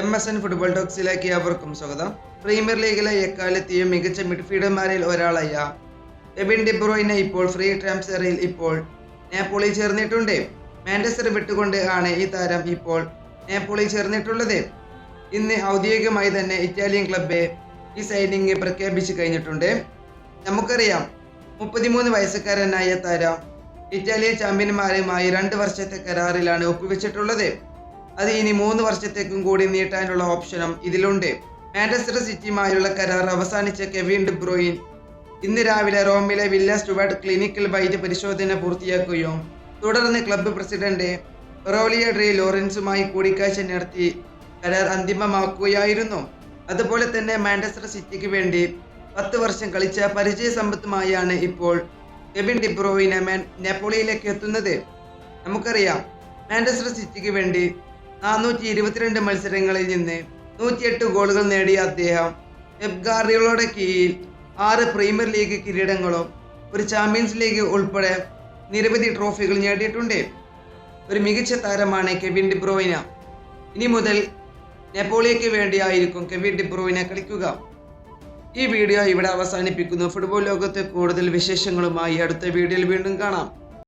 M S N football ടോക്സിലേക്ക് അവർക്കും സ്വാഗതം. പ്രീമിയർ ലീഗിലെ എക്കാലത്തെയും മികച്ച മിഡ്ഫീൽഡർമാരിൽ ഒരാളായ എബിൻ ഡിബ്രോയിനെ ഇപ്പോൾ ഫ്രീ ട്രാൻസ്ഫറിൽ ഇപ്പോൾ നേപ്പോളി ചേർന്നിട്ടുണ്ട്. മാഞ്ചസ്റ്റർ വിട്ടുകൊണ്ട് ആണ് ഈ താരം ഇപ്പോൾ നേപ്പോളി ചേർന്നിട്ടുള്ളത്. ഇന്ന് ഔദ്യോഗികമായി തന്നെ ഇറ്റാലിയൻ ക്ലബ്ബ് ഈ സൈനിങ് പ്രഖ്യാപിച്ചു കഴിഞ്ഞിട്ടുണ്ട്. നമുക്കറിയാം മുപ്പത്തിമൂന്ന് വയസ്സുകാരനായ താരം ഇറ്റാലിയൻ ചാമ്പ്യന്മാരുമായി രണ്ട് വർഷത്തെ കരാറിലാണ് ഒപ്പുവെച്ചിട്ടുള്ളത്. അത് ഇനി മൂന്ന് വർഷത്തേക്കും കൂടി നീട്ടാനുള്ള ഓപ്ഷനും ഇതിലുണ്ട്. മാഞ്ചസ്റ്റർ സിറ്റിയുമായുള്ള കരാർ അവസാനിച്ച കെവിൻ ഡിബ്രോയിൻ ഇന്ന് രാവിലെ റോമിലെ വില്ല സ്റ്റുവർട്ട് ക്ലിനിക്കൽ വൈദ്യ പരിശോധന പൂർത്തിയാക്കുകയും തുടർന്ന് ക്ലബ്ബ് പ്രസിഡന്റ് റോലിയ ഡ്രീ ലോറൻസുമായി കൂടിക്കാഴ്ച നടത്തി കരാർ അന്തിമമാക്കുകയായിരുന്നു. അതുപോലെ തന്നെ മാഞ്ചസ്റ്റർ സിറ്റിക്ക് വേണ്ടി പത്ത് വർഷം കളിച്ച പരിചയ സമ്പത്തുമായാണ് ഇപ്പോൾ കെവിൻ ഡിബ്രോയിനെ നെപ്പോളിയിലേക്ക് എത്തുന്നത്. നമുക്കറിയാം മാഞ്ചസ്റ്റർ സിറ്റിക്ക് വേണ്ടി നാനൂറ്റി ഇരുപത്തിരണ്ട് മത്സരങ്ങളിൽ നിന്ന് നൂറ്റിയെട്ട് ഗോളുകൾ നേടിയ അദ്ദേഹം എബ്ഗാറികളുടെ കീഴിൽ ആറ് പ്രീമിയർ ലീഗ് കിരീടങ്ങളും ഒരു ചാമ്പ്യൻസ് ലീഗ് ഉൾപ്പെടെ നിരവധി ട്രോഫികൾ നേടിയിട്ടുണ്ട്. ഒരു മികച്ച താരമാണ് കെവിൻ ഡിബ്രോയിന ഇനി മുതൽ നെപ്പോളിയയ്ക്ക് വേണ്ടിയായിരിക്കും കെവിൻ ഡിബ്രോയിന കളിക്കുക. ഈ വീഡിയോ ഇവിടെ അവസാനിപ്പിക്കുന്നു. ഫുട്ബോൾ ലോകത്തെ കൂടുതൽ വിശേഷങ്ങളുമായി അടുത്ത വീഡിയോയിൽ വീണ്ടും കാണാം.